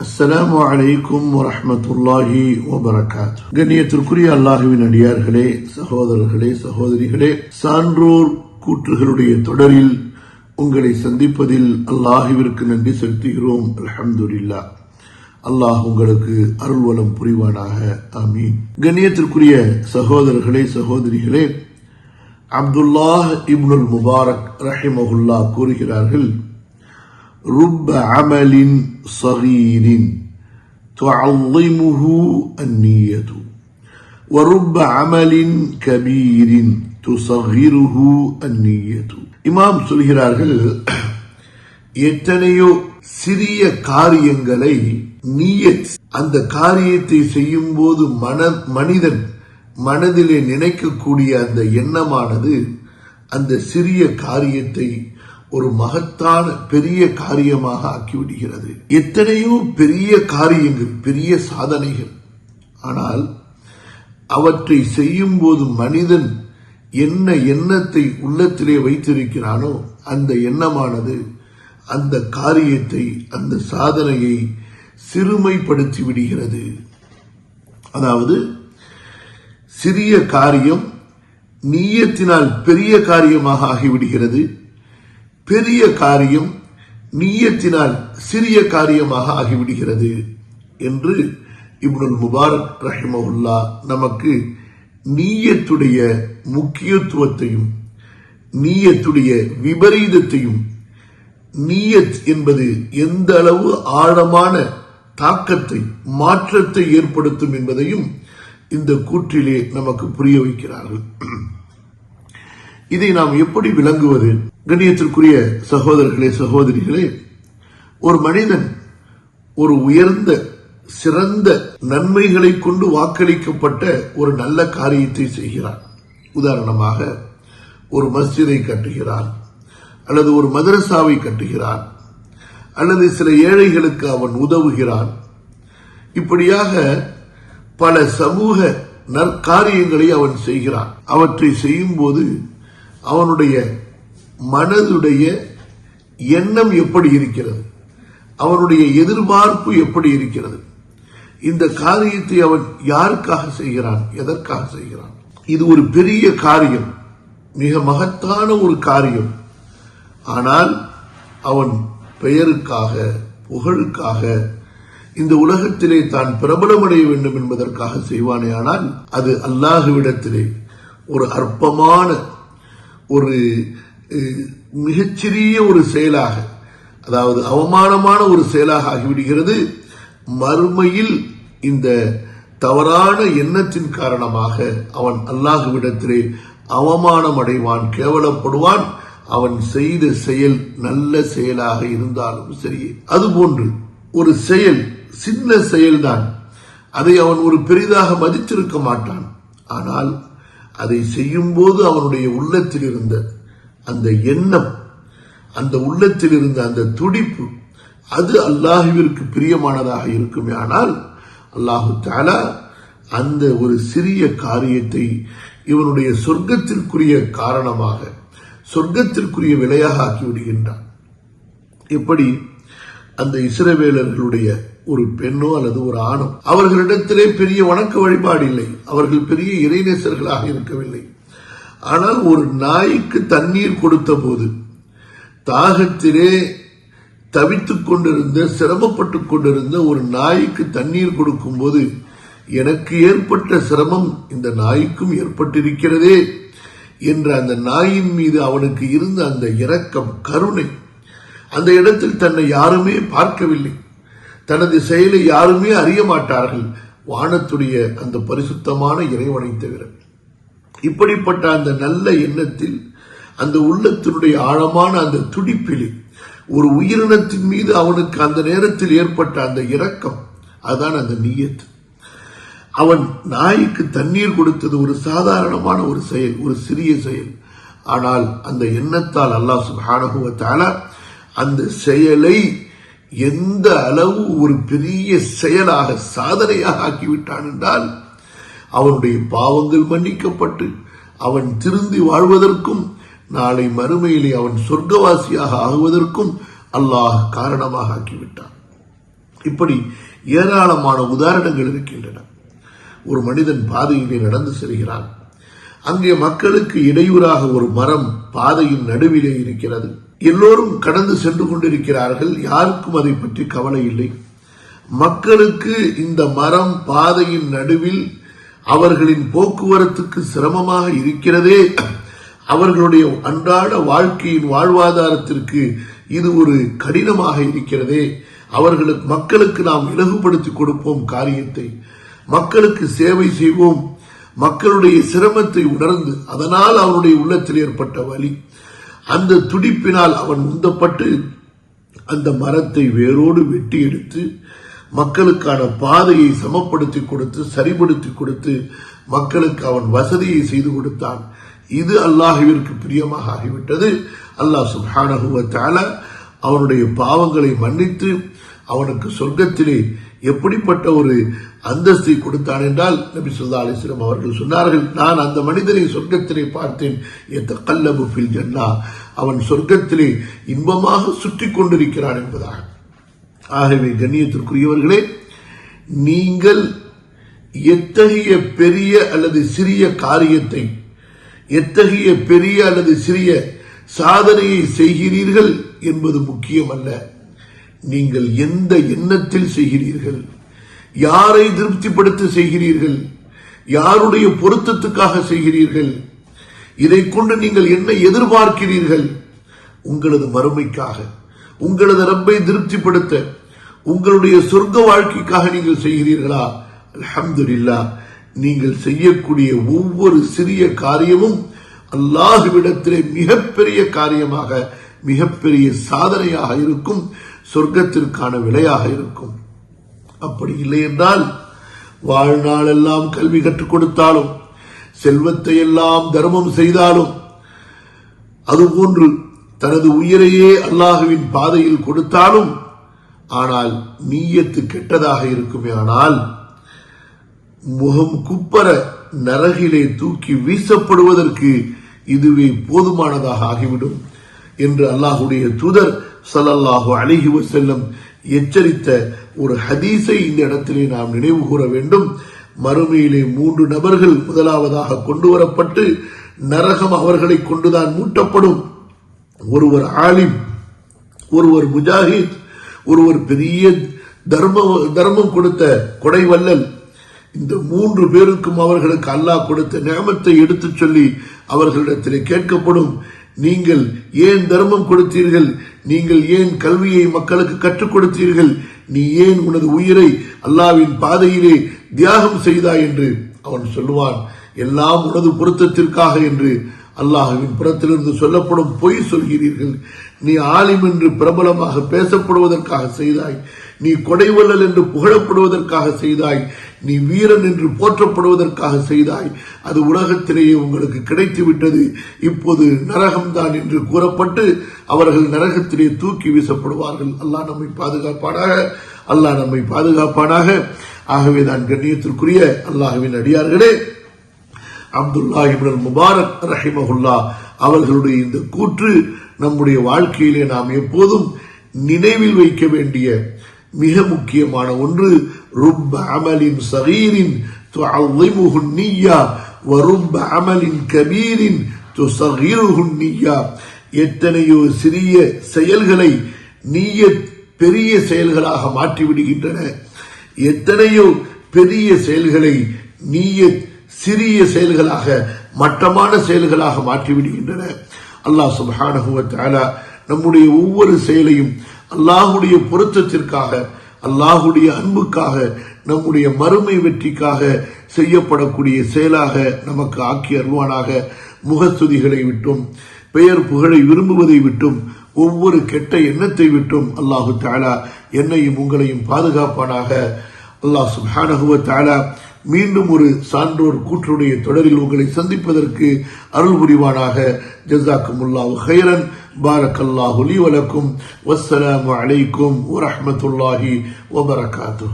அஸ்லாம் வலைக்கும் வரமத்துல்லாஹி வபரகாத் கண்ணியத்திற்குரிய அல்லாஹுவின் அடியார்களே சகோதரர்களே சகோதரிகளே சான்றோர் கூற்றுகளுடைய தொடரில் உங்களை சந்திப்பதில் அல்லாஹுவிற்கு நன்றி செலுத்துகிறோம். அல்ஹம்துலில்லாஹ். அல்லாஹ் உங்களுக்கு அருள்வளம் புரிவானாக. ஆமீன். கண்ணியத்திற்குரிய சகோதரர்களே சகோதரிகளே அப்துல்லாஹ் இப்னுல் முபாரக் ரஹிமஹுல்லா கூறுகிறார்கள் رب عمل صغير تعظمه النية ورب عمل كبير تصغره النية இமாம் சொல்கிறார்கள் எத்தனையோ சிறிய காரியங்களை நீயத் அந்த காரியத்தை செய்யும் போது மன மனிதன் மனதிலே நினைக்கக்கூடிய அந்த எண்ணமானது அந்த சிறிய காரியத்தை ஒரு மகத்தான பெரிய காரியமாக ஆக்கிவிடுகிறது. எத்தனையோ பெரிய காரியங்கள் பெரிய சாதனைகள். ஆனால் அவற்றை செய்யும் போது மனிதன் என்ன எண்ணத்தை உள்ளத்திலே வைத்திருக்கிறானோ அந்த எண்ணமானது அந்த காரியத்தை அந்த சாதனையை சிறுமைப்படுத்தி விடுகிறது. அதாவது சிறிய காரியம் நீயத்தினால் பெரிய காரியமாக ஆகிவிடுகிறது. பெரிய காரியம் நீயத்தினால் சிறிய காரியமாக ஆகிவிடுகிறது என்று இப்னுல் முபாரக் ரஹிமவுல்லா நமக்கு நீயத்துடைய முக்கியத்துவத்தையும் நீயத்துடைய விபரீதத்தையும் நீயத் என்பது எந்த அளவு ஆழமான தாக்கத்தை மாற்றத்தை ஏற்படுத்தும் என்பதையும் இந்த கூற்றிலே நமக்கு புரிய வைக்கிறார்கள். இதை நாம் எப்படி விளங்குவது? கண்ணியத்திற்குரிய சகோதரர்களே சகோதரிகளே ஒரு மனிதன் ஒரு உயர்ந்த சிறந்த நன்மைகளை கொண்டு வாக்களிக்கப்பட்ட ஒரு நல்ல காரியத்தை செய்கிறான். உதாரணமாக ஒரு மஸ்ஜிதை கட்டுகிறான் அல்லது ஒரு மதரசாவை கட்டுகிறான் அல்லது சில ஏழைகளுக்கு அவன் உதவுகிறான். இப்படியாக பல சமூக நற்காரியங்களை அவன் செய்கிறான். அவற்றை செய்யும் போது அவனுடைய மனதுடைய எண்ணம் எப்படி இருக்கிறது? அவனுடைய எதிர்பார்ப்பு எப்படி இருக்கிறது? இந்த காரியத்தை அவன் யாருக்காக செய்கிறான்? எதற்காக செய்கிறான்? இது ஒரு பெரிய காரியம் மிக மகத்தான ஒரு காரியம். ஆனால் அவன் பெயருக்காக புகழுக்காக இந்த உலகத்திலே தான் பிரபலமடைய வேண்டும் என்பதற்காக செய்வானே ஆனால் அது அல்லாஹுவிடத்திலே ஒரு அற்பமான ஒரு மிகச்சிறிய ஒரு செயலாக அதாவது அவமானமான ஒரு செயலாக ஆகிவிடுகிறது. மறுமையில் இந்த தவறான எண்ணத்தின் காரணமாக அவன் அல்லாஹுவிடத்திலே அவமானம் அடைவான் கேவலப்படுவான். அவன் செய்த செயல் நல்ல செயலாக இருந்தாலும் சரி. அதுபோன்று ஒரு செயல் சின்ன செயல்தான். அதை அவன் ஒரு பெரிதாக மதித்திருக்க மாட்டான். ஆனால் அதை செய்யும்போது அவனுடைய உள்ளத்தில் இருந்த அந்த எண்ணம் அந்த உள்ளத்தில் இருந்த அந்த துடிப்பு அது அல்லாஹுவிற்கு பிரியமானதாக இருக்குமே. ஆனால் அல்லாஹு தாலா அந்த ஒரு சிறிய காரியத்தை இவனுடைய சொர்க்கத்திற்குரிய காரணமாக சொர்க்கத்திற்குரிய விலையாக ஆக்கி விடுகின்றான். எப்படி? அந்த இஸ்ரவேலர்களுடைய ஒரு பெண்ணோ அல்லது ஒரு ஆணோ அவர்களிடத்திலே பெரிய வணக்க வழிபாடு இல்லை. அவர்கள் பெரிய இறைநேசர்களாக இருக்கவில்லை. ஆனால் ஒரு நாய்க்கு தண்ணீர் கொடுத்த போது தாகத்திலே தவித்துக் கொண்டிருந்த சிரமப்பட்டுக் கொண்டிருந்த ஒரு நாய்க்கு தண்ணீர் கொடுக்கும் போது எனக்கு ஏற்பட்ட சிரமம் இந்த நாய்க்கும் ஏற்பட்டிருக்கிறதே என்ற அந்த நாயின் மீது அவனுக்கு இருந்த அந்த இரக்கம் கருணை அந்த இடத்தில் தன்னை யாருமே பார்க்கவில்லை. தனது செயலை யாருமே அறிய மாட்டார்கள். வானத்துடைய அந்த பரிசுத்தமான இறைவனை தவிர. இப்படிப்பட்ட அந்த நல்ல எண்ணத்தில் அந்த உள்ளத்தினுடைய ஆழமான அந்த துடிப்பிலே ஒரு உயிரினத்தின் மீது அவனுக்கு அந்த நேரத்தில் ஏற்பட்ட அந்த இரக்கம் அதான் அந்த நீயத்து. அவன் நாய்க்கு தண்ணீர் கொடுத்தது ஒரு சாதாரணமான ஒரு செயல் ஒரு சிறிய செயல். ஆனால் அந்த எண்ணத்தால் அல்லாஹ் சுபானுவத்தால அந்த செயலை எந்த அளவு ஒரு பெரிய செயலாக சாதனையாக ஆக்கிவிட்டான் என்றால் அவனுடைய பாவங்கள் மன்னிக்கப்பட்டு அவன் திருந்தி வாழ்வதற்கும் நாளை மறுமையிலே அவன் சொர்க்கவாசியாக ஆகுவதற்கும் அல்லாஹ் காரணமாக ஆக்கிவிட்டான். இப்படி ஏராளமான உதாரணங்கள் இருக்கின்றன. ஒரு மனிதன் பாதையிலே நடந்து செல்கிறான். அங்கே மக்களுக்கு இடையூறாக ஒரு மரம் பாதையின் நடுவிலே இருக்கிறது. எல்லோரும் கடந்து சென்று கொண்டிருக்கிறார்கள். யாருக்கும் அதை பற்றி கவலை இல்லை. மக்களுக்கு இந்த மரம் பாதையின் நடுவில் அவர்களின் போக்குவரத்துக்கு சிரமமாக இருக்கிறதே. அவர்களுடைய அன்றாட வாழ்க்கையின் வாழ்வாதாரத்திற்கு இது ஒரு கடினமாக இருக்கிறதே. அவர்களுக்கு மக்களுக்கு நாம் இலகுபடுத்தி கொடுப்போம் காரியத்தை. மக்களுக்கு சேவை செய்வோம். மக்களுடைய சிரமத்தை உணர்ந்து அதனால் அவருடைய உள்ளத்தில் ஏற்பட்ட வலி. அந்த துடிப்பினால் அவன் உந்தப்பட்டு அந்த மரத்தை வேரோடு வெட்டி எடுத்து மக்களுக்கான பாதையை சமப்படுத்தி கொடுத்து சரிபடுத்தி கொடுத்து மக்களுக்கு அவன் வசதியை செய்து கொடுத்தான். இது அல்லாஹுவிற்கு பிரியமாக ஆகிவிட்டது. அல்லாஹ் சுஹானகுவத்தால அவனுடைய பாவங்களை மன்னித்து அவனுக்கு சொர்க்கத்திலே எப்படிப்பட்ட ஒரு அந்தஸ்தை கொடுத்தான் என்றால் நபி சொல்லா அலிஸ்லம் அவர்கள் சொன்னார்கள் நான் அந்த மனிதனை சொர்க்கத்திலே பார்த்தேன். எத்த கல்லபு பில் ஜன்னா. அவன் சொர்க்கத்திலே இன்பமாக சுற்றி கொண்டிருக்கிறான் என்பதாக. ஆகவே கண்ணியத்திற்குரியவர்களே நீங்கள் எத்தகைய பெரிய அல்லது சிறிய காரியத்தை எத்தகைய பெரிய அல்லது சிறிய சாதனையை செய்கிறீர்கள் என்பது முக்கியமல்ல. நீங்கள் எந்த எண்ணத்தில் செய்கிறீர்கள்? யாரை திருப்திப்படுத்த செய்கிறீர்கள்? யாருடைய பொருத்தத்துக்காக செய்கிறீர்கள்? இதை கொண்டு நீங்கள் என்ன எதிர்பார்க்கிறீர்கள்? உங்களது மறுமைக்காக உங்களது ரப்பை திருப்திப்படுத்த உங்களுடைய சொர்க்க வாழ்க்கைக்காக நீங்கள் செய்கிறீர்களா? அல்ஹம்துலில்லா நீங்கள் செய்யக்கூடிய ஒவ்வொரு சிறிய காரியமும் அல்லாஹுவிடத்திலே மிகப்பெரிய காரியமாக மிகப்பெரிய சாதனையாக இருக்கும். சொர்க்கத்திற்கான விலையாக இருக்கும். அப்படி இல்லை என்றால் வாழ்நாளெல்லாம் கல்வி கற்றுக் கொடுத்தாலும் செல்வத்தை எல்லாம் தர்மம் செய்தாலும் அதுபோன்று தனது உயிரையே அல்லாஹுவின் பாதையில் கொடுத்தாலும் ஆனால் நீயத்து கெட்டதாக இருக்குமே ஆனால் முகம் குப்பர நரகிலே தூக்கி வீசப்படுவதற்கு இதுவே போதுமானதாக ஆகிவிடும் என்று அல்லாஹுடைய தூதர் சலல்லாஹு அலிஹி வசல்லம் எச்சரித்த ஒரு ஹதீஸை இந்த இடத்திலே நாம் நினைவு கூற வேண்டும். மறுமையிலே மூன்று நபர்கள் முதலாவதாக கொண்டு வரப்பட்டு நரகம் அவர்களை கொண்டுதான் மூட்டப்படும். ஒருவர் ஆலிம் ஒருவர் முஜாஹித் ஒருவர் பெரிய தர்ம தர்மம் கொடுத்த கொடைவல்லல் இந்த மூன்று பேருக்கும் அவர்களுக்கு அல்லாஹ் கொடுத்த நியமத்தை எடுத்துச் சொல்லி அவர்களிடத்தில் கேட்கப்படும். நீங்கள் ஏன் தர்மம் கொடுத்தீர்கள்? நீங்கள் ஏன் கல்வியை மக்களுக்கு கற்றுக் கொடுத்தீர்கள்? நீ ஏன் உனது உயிரை அல்லாவின் பாதையிலே தியாகம் செய்தாய் என்று அவன் சொல்லுவான். எல்லாம் உனது பொருத்தத்திற்காக என்று அல்லாஹுவின் புறத்திலிருந்து சொல்லப்படும் பொய் சொல்கிறீர்கள். நீ ஆலிம் என்று பிரபலமாக பேசப்படுவதற்காக செய்தாய். நீ கொடைவல்லல் என்று புகழப்படுவதற்காக செய்தாய். நீ வீரன் என்று போற்றப்படுவதற்காக செய்தாய். அது உலகத்திலேயே உங்களுக்கு கிடைத்து விட்டது இப்போது நரகம்தான் என்று கூறப்பட்டு அவர்கள் நரகத்திலே தூக்கி வீசப்படுவார்கள். அல்லாஹ் நம்மை பாதுகாப்பானாக. அல்லாஹ் நம்மை பாதுகாப்பானாக. ஆகவே தான் கண்ணியத்திற்குரிய அல்லாஹுவின் அடியார்களே அப்துல்லா இப்னல் முபாரக் ரஹிமஹுல்லா அவர்களுடைய இந்த கூற்று நம்முடைய வாழ்க்கையிலே நாம் எப்போதும் நினைவில் வைக்க வேண்டிய மிக முக்கியமான ஒன்று ருப் அமலின் சகீரின் துஅல்லிமுஹுன்னியா வருப் அமலின் கபீரின் துசகீருஹுன்னியா எத்தனையோ சிறிய செயல்களை நீய பெரிய செயல்களாக மாற்றிவிடுகின்றன. எத்தனையோ பெரிய செயல்களை நீய சிறிய செயல்களாக மட்டமான செயல்களாக மாற்றிவிடுகின்றன. அல்லாஹ் சுபானகுவத்தாலா நம்முடைய ஒவ்வொரு செயலையும் அல்லாஹுடைய பொருத்தத்திற்காக அல்லாஹுடைய அன்புக்காக நம்முடைய மறுமை வெற்றிக்காக செய்யப்படக்கூடிய செயலாக நமக்கு ஆக்கி அருவானாக முகஸ்துதிகளை விட்டும் பெயர் புகழை விரும்புவதை விட்டும் ஒவ்வொரு கெட்ட எண்ணத்தை விட்டும் அல்லாஹு தாலா என்னையும் உங்களையும் பாதுகாப்பானாக. அல்லாஹ் சுஹானகுவ தாலா மீண்டும் ஒரு சான்றோர் கூற்றுடைய தொடரில் உங்களை சந்திப்பதற்கு அருள் புரிவானாக. ஜசாக்குமுல்லாஹு ஹைரன் பாரக்கல்லாஹு லி வலக்கும். வஸ்ஸலாமு அலைக்கும். வரஹ்மத்துல்லாஹி வபரகாத்து